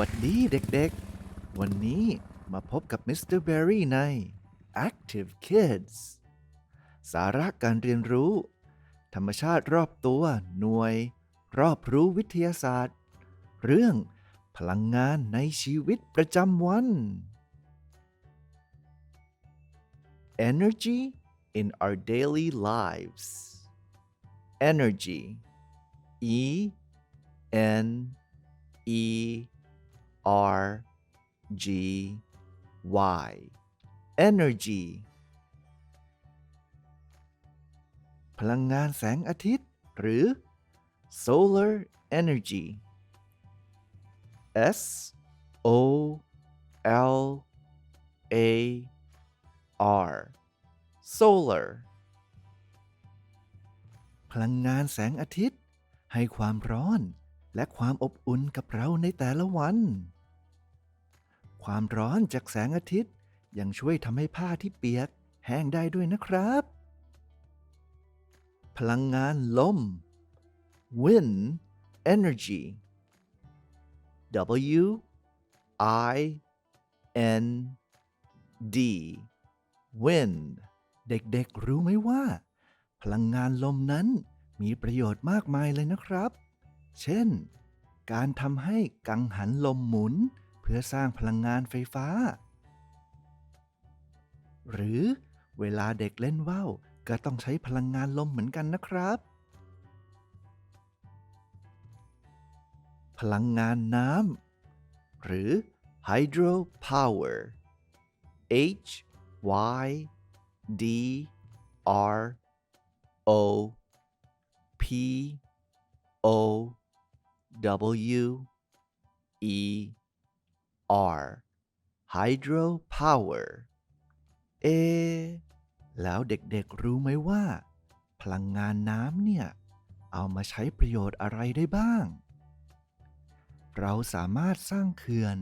วัสดีเด็กๆ วันนี้มาพบกับมิสเตอร์เบอรี่ใน Active Kids สาระการเรียนรู้ ธรรมชาติรอบตัวหน่วย รอบรู้วิทยาศาสตร์ เรื่องพลังงานในชีวิตประจำวัน Energy in our daily lives Energy E N E R G Y Energy พลังงานแสงอาทิตย์ หรือ Solar Energy S O L A R Solar พลังงานแสงอาทิตย์ ให้ความร้อนและความอบอุ่นกับเราในแต่ละวัน ความร้อนจากแสงอาทิตย์ ยังช่วยทำให้ผ้าที่เปียก แห้งได้ด้วยนะครับ พลังงานลม Wind Energy W I N D Wind เด็กๆรู้ไหมว่า พลังงานลมนั้นมีประโยชน์มากมายเลยนะครับ เช่น การทำให้กังหันลมหมุน เพื่อสร้างพลังงานไฟฟ้า หรือเวลาเด็กเล่นว่าวก็ต้องใช้พลังงานลมเหมือนกันนะครับ พลังงานน้ำหรือ hydro power H Y D R O P O W E R hydro power เอ แล้วเด็กๆรู้ไหมว่า พลังงานน้ำเนี่ย เอามาใช้ประโยชน์อะไรได้บ้าง เราสามารถสร้างเขื่อน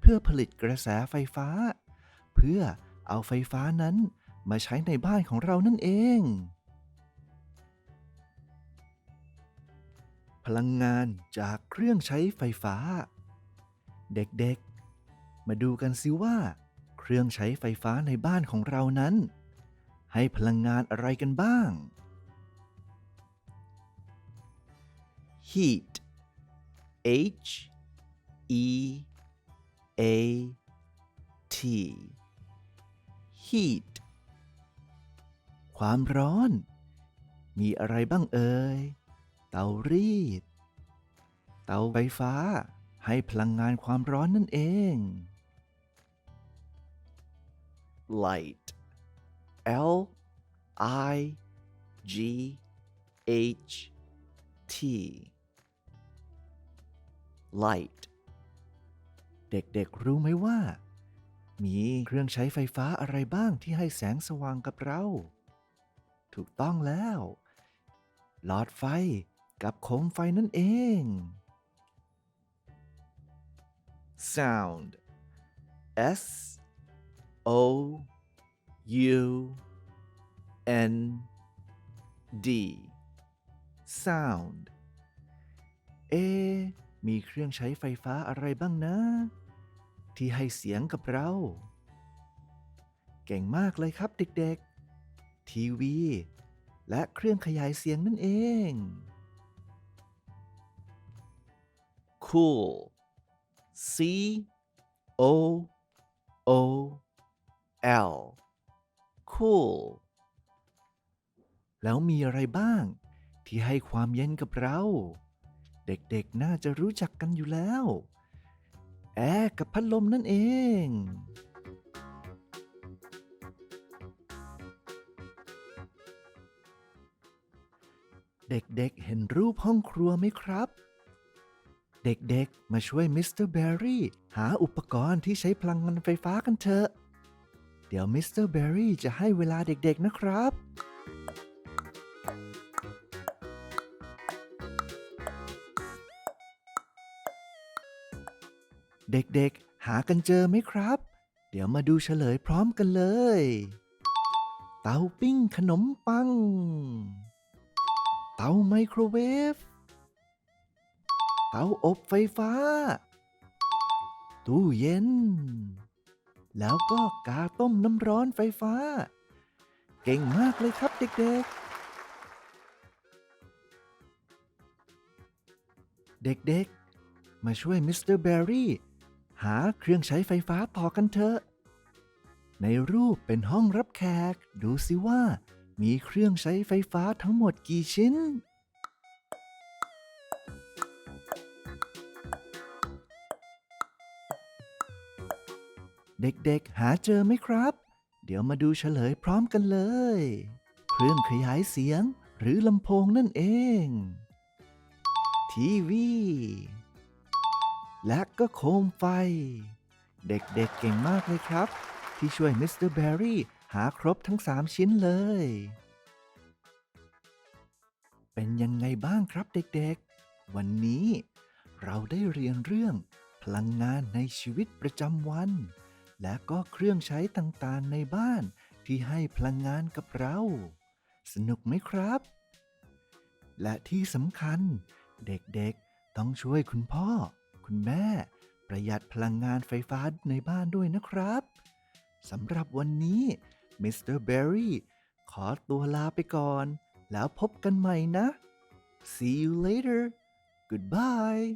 เพื่อผลิตกระแสไฟฟ้า เพื่อเอาไฟฟ้านั้นมาใช้ในบ้านของเรานั่นเอง พลังงานจากเครื่องใช้ไฟฟ้า เด็กๆ มาดูกันสิว่า เครื่องใช้ไฟฟ้าในบ้านของเรานั้น ให้พลังงานอะไรกันบ้าง heat H E A T heat ความร้อน มีอะไรบ้างเอ่ย เตารีด เตาไฟฟ้าให้พลังงานความร้อนนั่นเอง light L I G H T light เด็กๆ รู้ไหมว่า มีเครื่องใช้ไฟฟ้าอะไรบ้างที่ให้แสงสว่างกับเรา ถูกต้องแล้ว หลอดไฟกับโคมไฟนั่นเอง sound S O U N D sound เอ มีเครื่องใช้ไฟฟ้าอะไรบ้างนะ ที่ให้เสียงกับเรา เก่งมากเลยครับเด็กๆ ทีวี และเครื่องขยายเสียงนั่นเอง cool C O O L cool แล้วมีอะไรบ้าง ที่ให้ความเย็นกับเรา เด็กๆน่าจะรู้จักกันอยู่แล้ว แอร์กับพัดลมนั่นเอง เด็กๆเห็นรูปห้องครัวไหมครับ เด็กๆ มาช่วยมิสเตอร์แบร์รี่หาอุปกรณ์ที่ใช้พลังงานไฟฟ้ากันเถอะ เดี๋ยวมิสเตอร์แบร์รี่จะให้เวลาเด็กๆนะครับ เด็กๆ หากันเจอไหมครับ เดี๋ยวมาดูเฉลยพร้อมกันเลย เตาปิ้งขนมปัง เตาไมโครเวฟ เตาอบไฟฟ้า ตู้เย็น แล้วก็กาต้มน้ำร้อนไฟฟ้า เก่งมากเลยครับเด็กๆ เด็กๆ มาช่วยมิสเตอร์แบร์รี่หาเครื่องใช้ไฟฟ้าต่อกันเถอะ ในรูปเป็นห้องรับแขก ดูสิว่ามีเครื่องใช้ไฟฟ้าทั้งหมดกี่ชิ้น เด็กๆ หาเจอไหมครับ เดี๋ยวมาดูเฉลยพร้อมกันเลย เครื่องขยายเสียง หรือลำโพงนั่นเอง ทีวี และก็โคมไฟ เด็กๆเก่งมากเลยครับ ที่ช่วยมิสเตอร์แบร์รี่หาครบทั้ง3ชิ้นเลย เป็นยังไงบ้างครับเด็กๆ วันนี้เราได้เรียนเรื่องพลังงานในชีวิตประจำวัน และก็เครื่องใช้ต่างๆในบ้านที่ให้พลังงานกับเรา สนุกไหมครับ และที่สำคัญ เด็กๆต้องช่วยคุณพ่อ คุณแม่ ประหยัดพลังงานไฟฟ้าในบ้านด้วยนะครับสำหรับวันนี้มิสเตอร์เบอรี่ขอตัวลาไปก่อน แล้วพบกันใหม่นะ See you later Goodbye